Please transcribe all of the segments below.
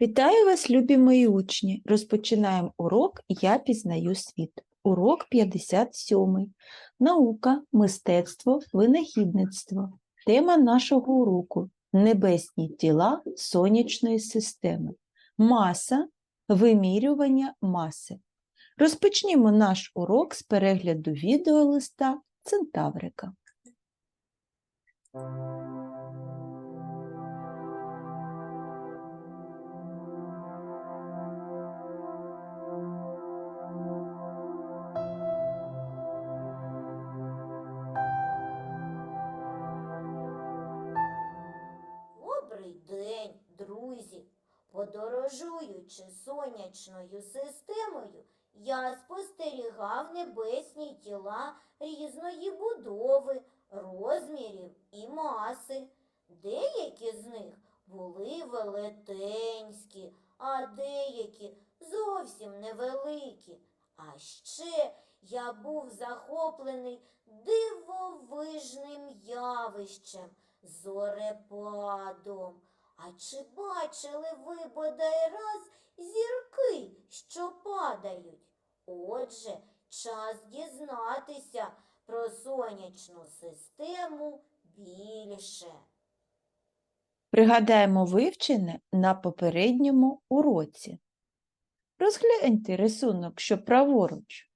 Вітаю вас, любі мої учні! Розпочинаємо урок Я пізнаю світ. Урок 57. Наука, мистецтво, винахідництво. Тема нашого уроку Небесні тіла сонячної системи. Маса, вимірювання маси. Розпочнімо наш урок з перегляду відеолиста Центаврика. Подорожуючи сонячною системою, я спостерігав небесні тіла різної будови, розмірів і маси. Деякі з них були велетенські, а деякі зовсім невеликі. А ще я був захоплений дивовижним явищем зорепадом. А чи бачили ви бодай раз зірки, що падають? Отже, час дізнатися про сонячну систему більше. Пригадаємо вивчене на попередньому уроці. Розгляньте рисунок, що праворуч.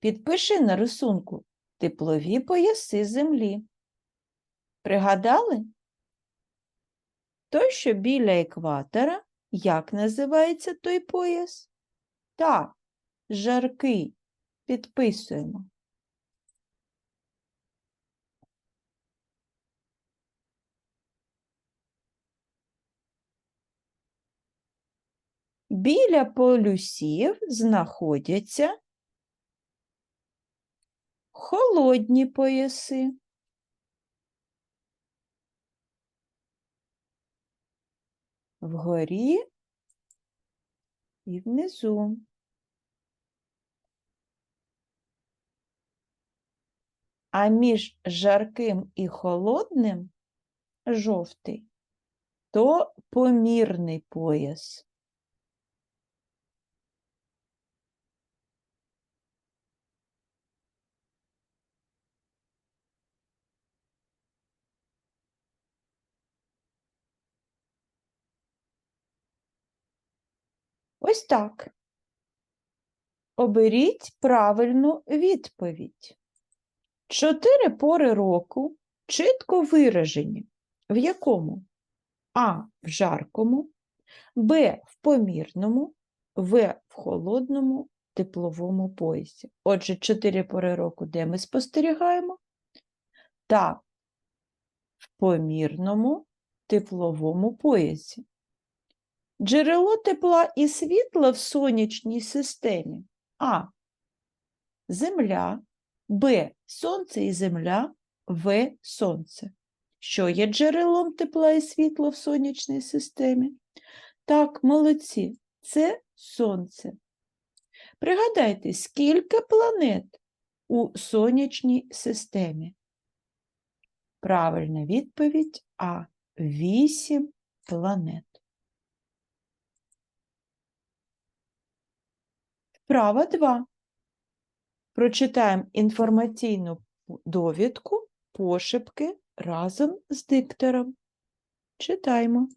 Підпиши на рисунку теплові пояси землі. Пригадали? Той, що біля екватора, як називається той пояс? Так, жаркий. Підписуємо. Біля полюсів знаходяться холодні пояси. Вгорі і внизу. А між жарким і холодним жовтий то помірний пояс. Ось так. Оберіть правильну відповідь. Чотири пори року чітко виражені. В якому? А. В жаркому, Б. В помірному, В. В холодному тепловому поясі. Отже, чотири пори року, де ми спостерігаємо? Так, в помірному тепловому поясі. Джерело тепла і світла в сонячній системі А. Земля, Б. Сонце і Земля, В. Сонце. Що є джерелом тепла і світла в сонячній системі? Так, молодці, це Сонце. Пригадайте, скільки планет у сонячній системі? Правильна відповідь А. Вісім планет. Вправа 2. Прочитаємо інформаційну довідку пошепки разом з диктором. Читаємо.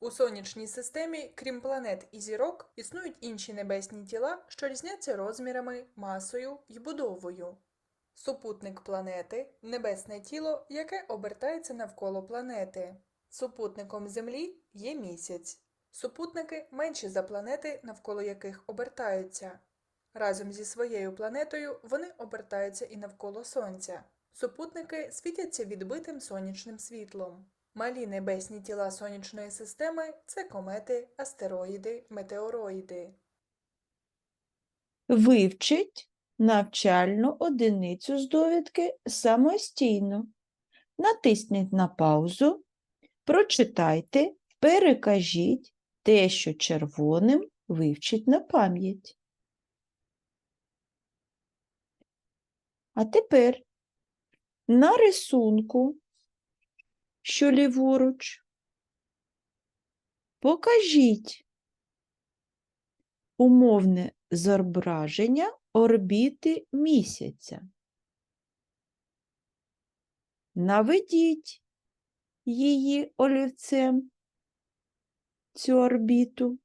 У сонячній системі, крім планет і зірок, існують інші небесні тіла, що різняться розмірами, масою і будовою. Супутник планети небесне тіло, яке обертається навколо планети. Супутником Землі є місяць. Супутники менші за планети, навколо яких обертаються. Разом зі своєю планетою вони обертаються і навколо Сонця. Супутники світяться відбитим сонячним світлом. Малі небесні тіла сонячної системи це комети, астероїди, метеороїди. Вивчіть навчальну одиницю з довідки самостійно. Натисніть на паузу, прочитайте, перекажіть те, що червоним вивчіть на пам'ять. А тепер на рисунку, що ліворуч, покажіть умовне зображення орбіти місяця. Наведіть її олівцем, цю орбіту.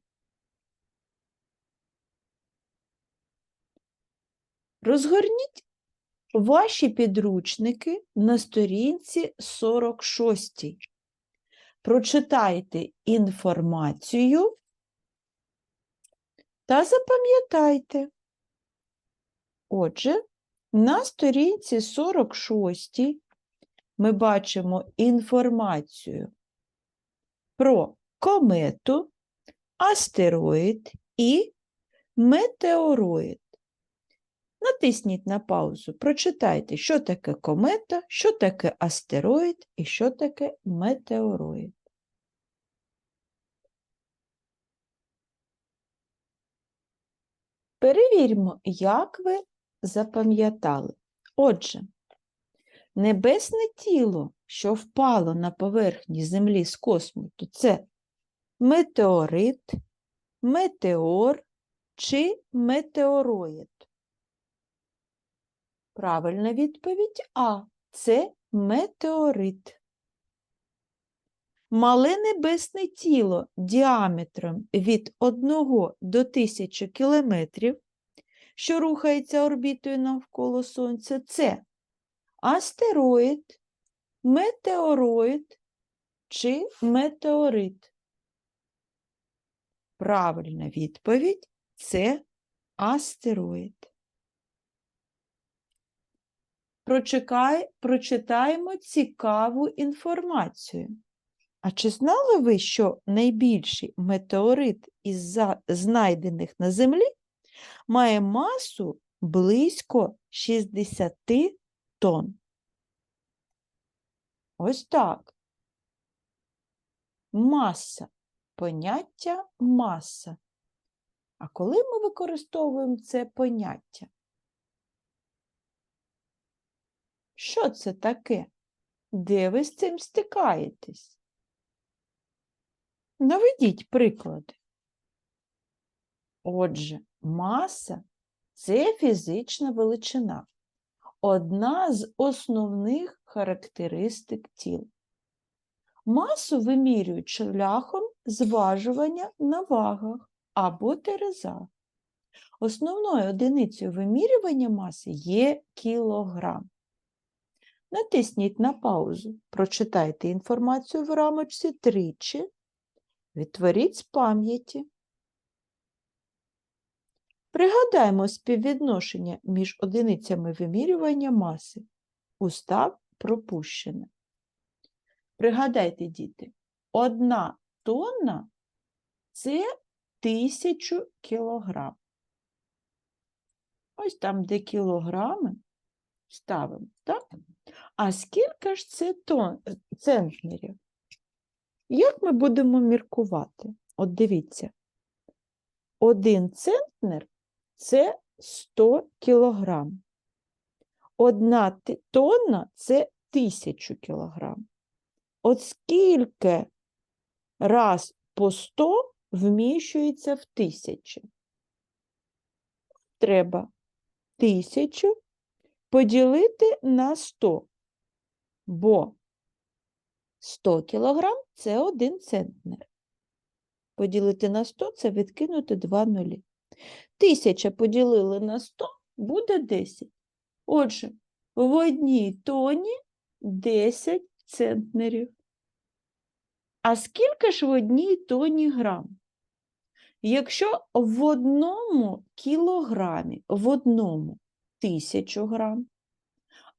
Розгорніть ваші підручники на сторінці 46. Прочитайте інформацію та запам'ятайте. Отже, на сторінці 46 ми бачимо інформацію про комету, астероїд і метеороїд. Натисніть на паузу, прочитайте, що таке комета, що таке астероїд і що таке метеороїд. Перевіримо, як ви запам'ятали. Отже, небесне тіло, що впало на поверхні Землі з космосу, це метеорит, метеор чи метеороїд. Правильна відповідь А. Це метеорит. Мале небесне тіло діаметром від 1 до 1000 кілометрів, що рухається орбітою навколо Сонця, це астероїд, метеороїд чи метеорит. Правильна відповідь це астероїд. Прочекай, прочитаємо цікаву інформацію. А чи знали ви, що найбільший метеорит із знайдених на Землі має масу близько 60 тонн? Ось так. Маса. Поняття маса. А коли ми використовуємо це поняття? Що це таке? Де ви з цим стикаєтесь? Наведіть приклади. Отже, маса це фізична величина, одна з основних характеристик тіл. Масу вимірюють шляхом зважування на вагах або терезах. Основною одиницею вимірювання маси є кілограм. Натисніть на паузу, прочитайте інформацію в рамочці тричі, відтворіть з пам'яті. Пригадаймо співвідношення між одиницями вимірювання маси. Устав пропущене. Пригадайте, діти, одна тонна це тисячу кілограм. Ось там, де кілограми, ставимо, так? А скільки ж це тон, центнерів? Як ми будемо міркувати? От дивіться, один центнер це 100 кілограм. Одна тонна це 1000 кілограм. От скільки раз по 100 вміщується в тисячі? Треба тисячу поділити на 100, бо 100 кілограм – це 1 центнер. Поділити на 100 – це відкинути 2 нулі. Тисяча поділили на 100 – буде 10. Отже, в одній тоні 10 центнерів. А скільки ж в одній тоні грам? Якщо в одному кілограмі, в одному тисячу грам,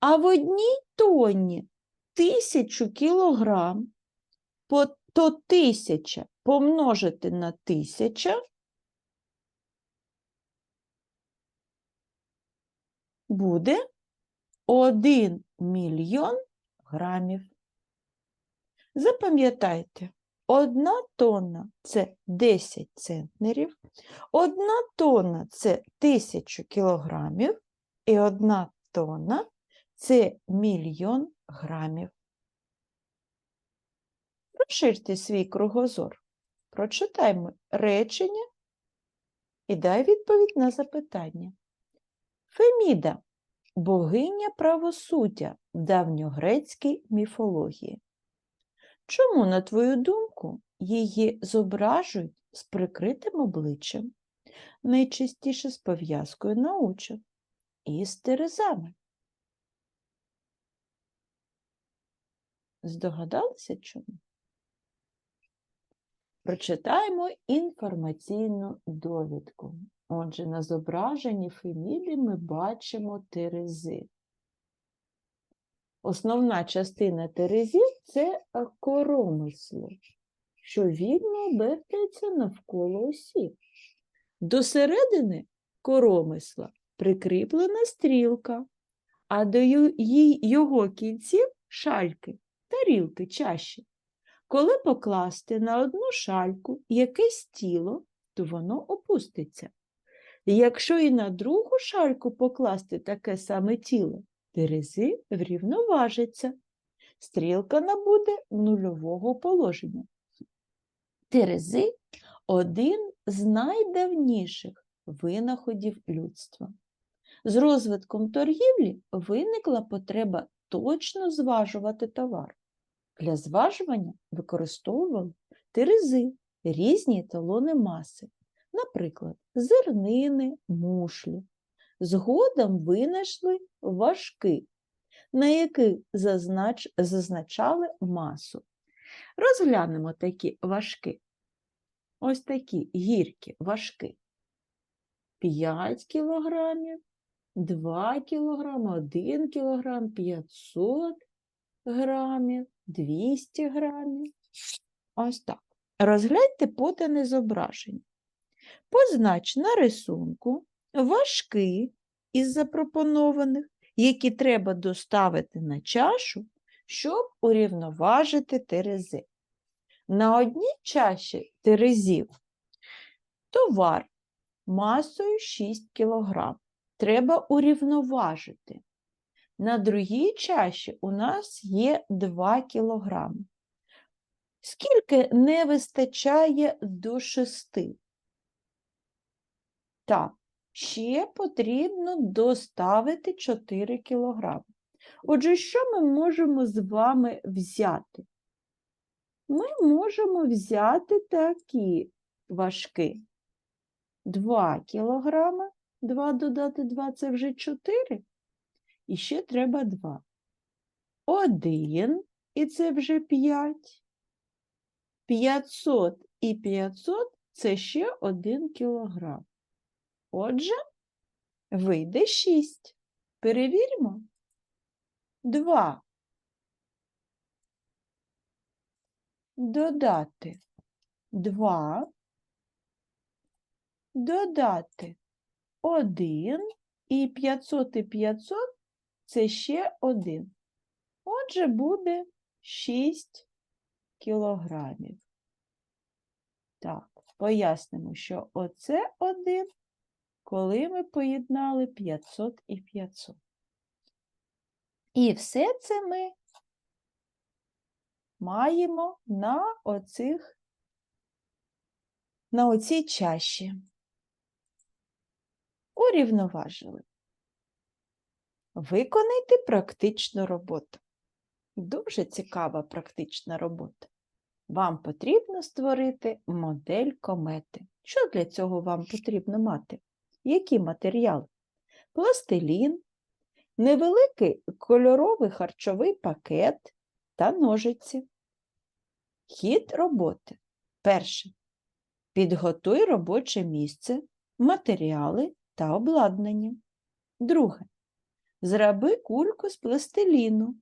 а в одній тоні тисячу кілограм, то тисяча помножити на тисяча буде 1 мільйон грамів. Запам'ятайте, одна тонна це 10 центнерів, одна тонна це 1000 кілограмів, і одна тонна це мільйон грамів. Розширте свій кругозор. Прочитаймо речення і дай відповідь на запитання. Феміда богиня правосуддя в давньогрецькій міфології. Чому, на твою думку, її зображують з прикритим обличчям, найчастіше з пов'язкою на очах і з терезами? Здогадалися чому? Прочитаємо інформаційну довідку. Отже, на зображенні Феміди ми бачимо терези. Основна частина терезів це коромисло, що вільно обертається навколо осі. До середини коромисла прикріплена стрілка, а до його кінців шальки, тарілки чаші. Коли покласти на одну шальку якесь тіло, то воно опуститься. Якщо і на другу шальку покласти таке саме тіло, терези врівноважаться. Стрілка набуде нульового положення. Терези один з найдавніших винаходів людства. З розвитком торгівлі виникла потреба точно зважувати товар. Для зважування використовували терези, різні еталони маси, наприклад, зернини, мушлі. Згодом винайшли важки, на яких зазнач... зазначали масу. Розглянемо такі важки. Ось такі гіркі важки. 5 кілограмів, 2 кілограми, 1 кілограм, 500 грамів, 200 грамів. Ось так. Розгляньте подане зображення. Познач на рисунку важки із запропонованих, які треба доставити на чашу, щоб урівноважити терези. На одній чаші терезів товар масою 6 кг. Треба урівноважити. На другій чаші у нас є 2 кг. Скільки не вистачає до 6? Так, ще потрібно доставити 4 кг. Отже, що ми можемо з вами взяти? Ми можемо взяти такі важки. 2 кілограми, 2 додати 2 – це вже 4. І ще треба 2. 1, і це вже 5. 500 і 500 – це ще 1 кілограм. Отже, вийде 6. Перевіримо. 2. Додати 2. Додати 1 і 500 і 500 – це ще 1. Отже, буде 6 кілограмів. Так, пояснимо, що оце 1, коли ми поєднали 500 і 500. І все це ми маємо на оцих, на оцій чаші. Урівноважили. Виконайте практичну роботу. Дуже цікава практична робота. Вам потрібно створити модель комети. Що для цього вам потрібно мати? Які матеріали? Пластилін, невеликий кольоровий харчовий пакет та ножиці. Хід роботи. Перше. Підготуй робоче місце, матеріали та обладнання. Друге. Зроби кульку з пластиліну.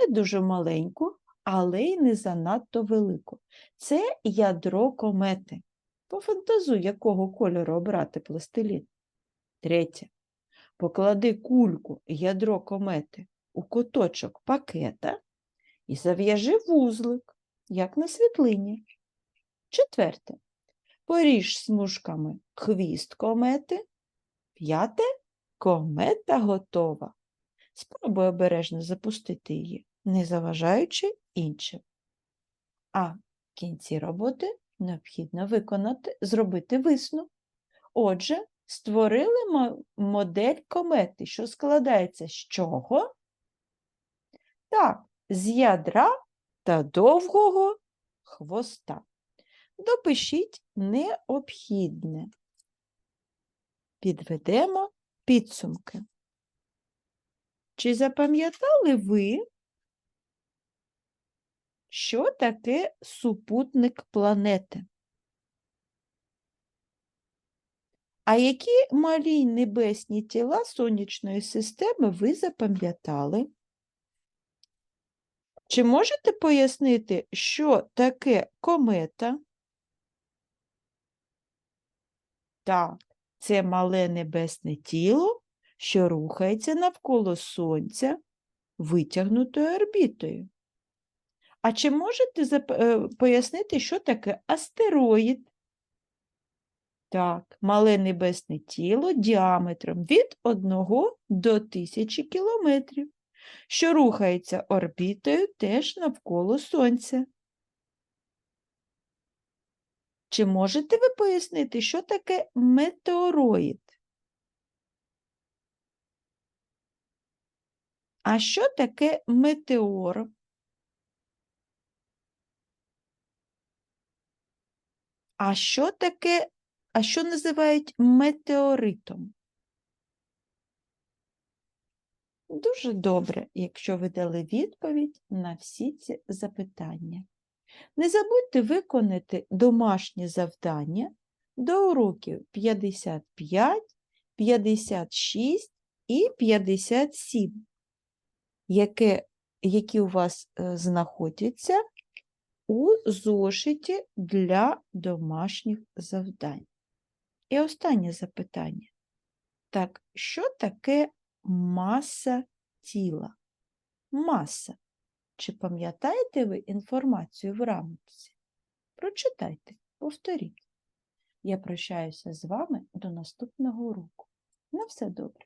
Не дуже маленьку, але й не занадто велику. Це ядро комети. Пофантазуй, якого кольору обрати пластилін. Третє. Поклади кульку ядро комети у куточок пакета і зав'яжи вузлик, як на світлині. Четверте. Поріж смужками хвіст комети. П'яте. Комета готова. Спробуй обережно запустити її, не заважаючи іншим. А в кінці роботи необхідно виконати, зробити висновок. Отже, створили модель комети, що складається з чого? Так, з ядра та довгого хвоста. Допишіть необхідне. Підведемо підсумки. Чи запам'ятали ви, що таке супутник планети? А які малі небесні тіла сонячної системи ви запам'ятали? Чи можете пояснити, що таке комета? Так, це мале небесне тіло, що рухається навколо Сонця витягнутою орбітою. А чи можете е, пояснити, що таке астероїд? Так, мале небесне тіло діаметром від 1 до 1000 кілометрів, що рухається орбітою теж навколо Сонця. Чи можете ви пояснити, що таке метеороїд? А що таке метеор? А що таке, а що називають метеоритом? Дуже добре, якщо ви дали відповідь на всі ці запитання. Не забудьте виконати домашнє завдання до уроків 55, 56 і 57, яке, які у вас е, знаходяться у зошиті для домашніх завдань. І останнє запитання. Так, що таке маса тіла? Маса. Чи пам'ятаєте ви інформацію в рамці? Прочитайте, повторіть. Я прощаюся з вами до наступного уроку. На все добре.